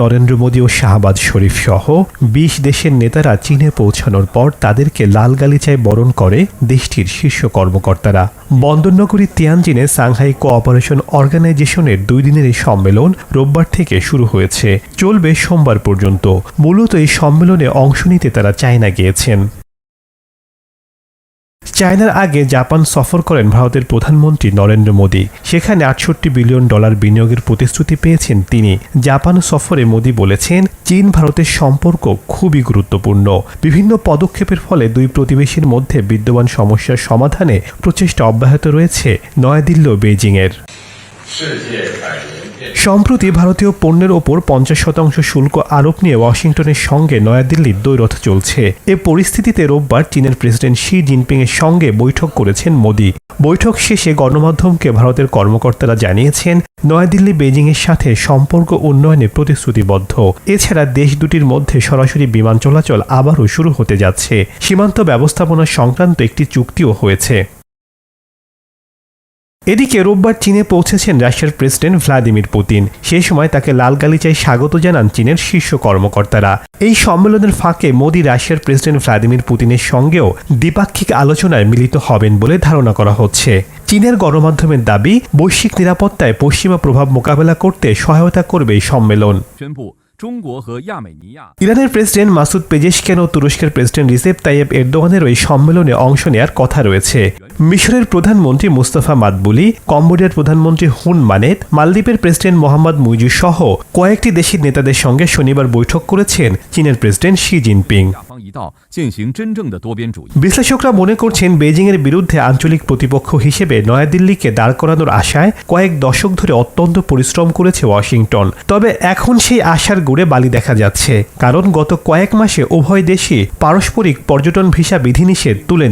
নরেন্দ্র মোদী ও শাহবাজ শরীফ সহ বিশ দেশের নেতারা চীনে পৌঁছানোর পর তাদেরকে লাল গালিচায় বরণ করে দেশটির শীর্ষ কর্মকর্তারা। বন্দরনগরী তিয়ানজিনে সাংহাই কোঅপারেশন অর্গানাইজেশনের দুই দিনের এই সম্মেলন রোববার থেকে শুরু হয়েছে। চলবে সোমবার পর্যন্ত। মূলত এই সম্মেলনে অংশ নিতে তারা চায়না গিয়েছেন। চায়নার আগে জাপান সফর করেন ভারতের প্রধানমন্ত্রী নরেন্দ্র মোদী। সেখানে আটষট্টি বিলিয়ন ডলার বিনিয়োগের প্রতিশ্রুতি পেয়েছেন তিনি। জাপান সফরে মোদী বলেছেন, চীন ভারতের সম্পর্ক খুবই গুরুত্বপূর্ণ। বিভিন্ন পদক্ষেপের ফলে দুই প্রতিবেশীর মধ্যে বিদ্যমান সমস্যার সমাধানে প্রচেষ্টা অব্যাহত রয়েছে নয়াদিল্লি ও বেইজিংয়ের। সম্প্রতি ভারতীয় পণ্যের ওপর পঞ্চাশ শতাংশ শুল্ক আরোপ নিয়ে ওয়াশিংটনের সঙ্গে নয়াদিল্লির দ্বৈরথ চলছে। এ পরিস্থিতিতে রোববার চীনের প্রেসিডেন্ট শি জিনপিং এর সঙ্গে বৈঠক করেছেন মোদি। বৈঠক শেষে গণমাধ্যমকে ভারতের কর্মকর্তারা জানিয়েছেন, নয়াদিল্লি বেজিং এর সাথে সম্পর্ক উন্নয়নে প্রতিশ্রুতিবদ্ধ। এছাড়া দেশ দুটির মধ্যে সরাসরি বিমান চলাচল আবারও শুরু হতে যাচ্ছে। সীমান্ত ব্যবস্থাপনা সংক্রান্ত একটি চুক্তিও হয়েছে। এদিকে রোববার চীনে পৌঁছেছেন রাশিয়ার প্রেসিডেন্ট ভ্লাদিমির পুতিন। সেই সময় তাকে লাল গালিচায় স্বাগত জানান চীনের শীর্ষ কর্মকর্তারা। এই সম্মেলনের ফাঁকে মোদী রাশিয়ার প্রেসিডেন্ট ভ্লাদিমির পুতিনের সঙ্গেও দ্বিপাক্ষিক আলোচনায় মিলিত হবেন বলে ধারণা করা হচ্ছে। চীনের গণমাধ্যমের দাবি, বৈশ্বিক নিরাপত্তায় পশ্চিমা প্রভাব মোকাবেলা করতে সহায়তা করবে এই সম্মেলন। ইরানের প্রেসিডেন্ট মাসুদ পেজেশকেন ও তুরস্কের প্রেসিডেন্ট রিসেপ তাইয়েব এরদোয়ানের ওই সম্মেলনে অংশ নেয়ার কথা রয়েছে। মিশরের প্রধানমন্ত্রী মুস্তাফা মাদবুলি, কম্বোডিয়ার প্রধানমন্ত্রী হুন মানেত, মালদ্বীপের প্রেসিডেন্ট মোহাম্মদ মুইজু সহ কয়েকটি দেশের নেতাদের সঙ্গে শনিবার বৈঠক করেছেন চীনের প্রেসিডেন্ট শি জিনপিং। 一道进行真正的多边主义。 বিশ্লেষকরা মনে করছেন বেজিংয়ের বিরুদ্ধে আঞ্চলিক প্রতিপক্ষ হিসেবে নয়াদিল্লিকে দাঁড় করানোর আশায় কয়েক দশক ধরে অত্যন্ত পরিশ্রম করেছে ওয়াশিংটন তবে এখন সেই আশার গুড়ে বালি দেখা যাচ্ছে কারণ গত কয়েক মাসে উভয় দেশই পারস্পরিক পর্যটন ভিসা বিধিনিষেধ তুলে